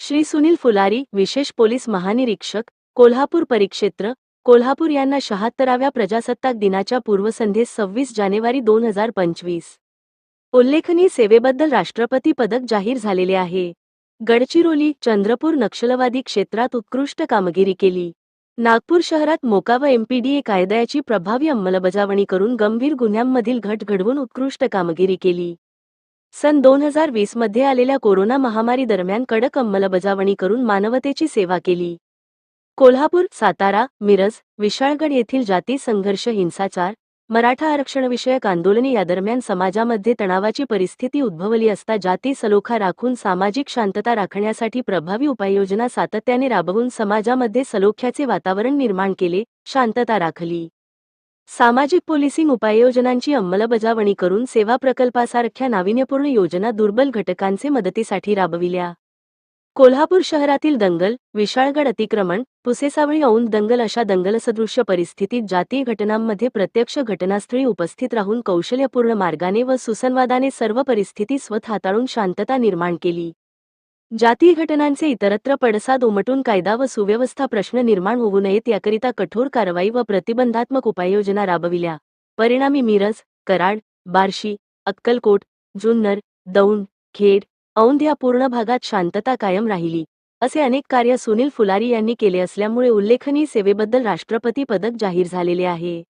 श्री सुनील फुलारी विशेष पोलीस महानिरीक्षक कोल्हापूर परिक्षेत्र कोल्हापूर यांना शहात्तराव्या प्रजासत्ताक दिनाच्या पूर्वसंध्येस सव्वीस जानेवारी दोन हजार पंचवीस. उल्लेखनीय सेवेबद्दल राष्ट्रपती पदक जाहीर झालेले आहे. गडचिरोली चंद्रपूर नक्षलवादी क्षेत्रात उत्कृष्ट कामगिरी केली. नागपूर शहरात मोका व एमपीडीए कायद्याची प्रभावी अंमलबजावणी करून गंभीर गुन्ह्यांमधील घट घडवून उत्कृष्ट कामगिरी केली. सन दोन हजार वीसमध्ये आलेल्या कोरोना महामारी दरम्यान कडक अंमलबजावणी करून मानवतेची सेवा केली. कोल्हापूर सातारा मिरज विशाळगड येथील जाती संघर्ष हिंसाचार मराठा आरक्षणविषयक आंदोलने या दरम्यान समाजामध्ये तणावाची परिस्थिती उद्भवली असता जाती सलोखा राखून सामाजिक शांतता राखण्यासाठी प्रभावी उपाययोजना सातत्याने राबवून समाजामध्ये सलोख्याचे वातावरण निर्माण केले शांतता राखली. सामाजिक पोलिसिंग उपाययोजनांची अंमलबजावणी करून सेवा प्रकल्पासारख्या नाविन्यपूर्ण योजना दुर्बल घटकांचे मदतीसाठी राबविल्या. कोल्हापूर शहरातील दंगल विशाळगड अतिक्रमण पुसेसावळी औंध दंगल अशा दंगलसदृश्य परिस्थितीत जातीय घटनांमध्ये प्रत्यक्ष घटनास्थळी उपस्थित राहून कौशल्यपूर्ण मार्गाने व सुसंवादाने सर्व परिस्थिती स्वत हाताळून शांतता निर्माण केली. जातीय घटनांचे इतरत्र पडसाद उमटून कायदा व सुव्यवस्था प्रश्न निर्माण होऊ नयेत याकरिता कठोर कारवाई व प्रतिबंधात्मक उपाययोजना राबविल्या. परिणामी मिरज कराड बार्शी अक्कलकोट जुन्नर दौंड खेड औंध या पूर्ण भागात शांतता कायम राहिली. असे अनेक कार्य सुनील फुलारी यांनी केले असल्यामुळे उल्लेखनीय सेवेबद्दल राष्ट्रपती पदक जाहीर झालेले आहे.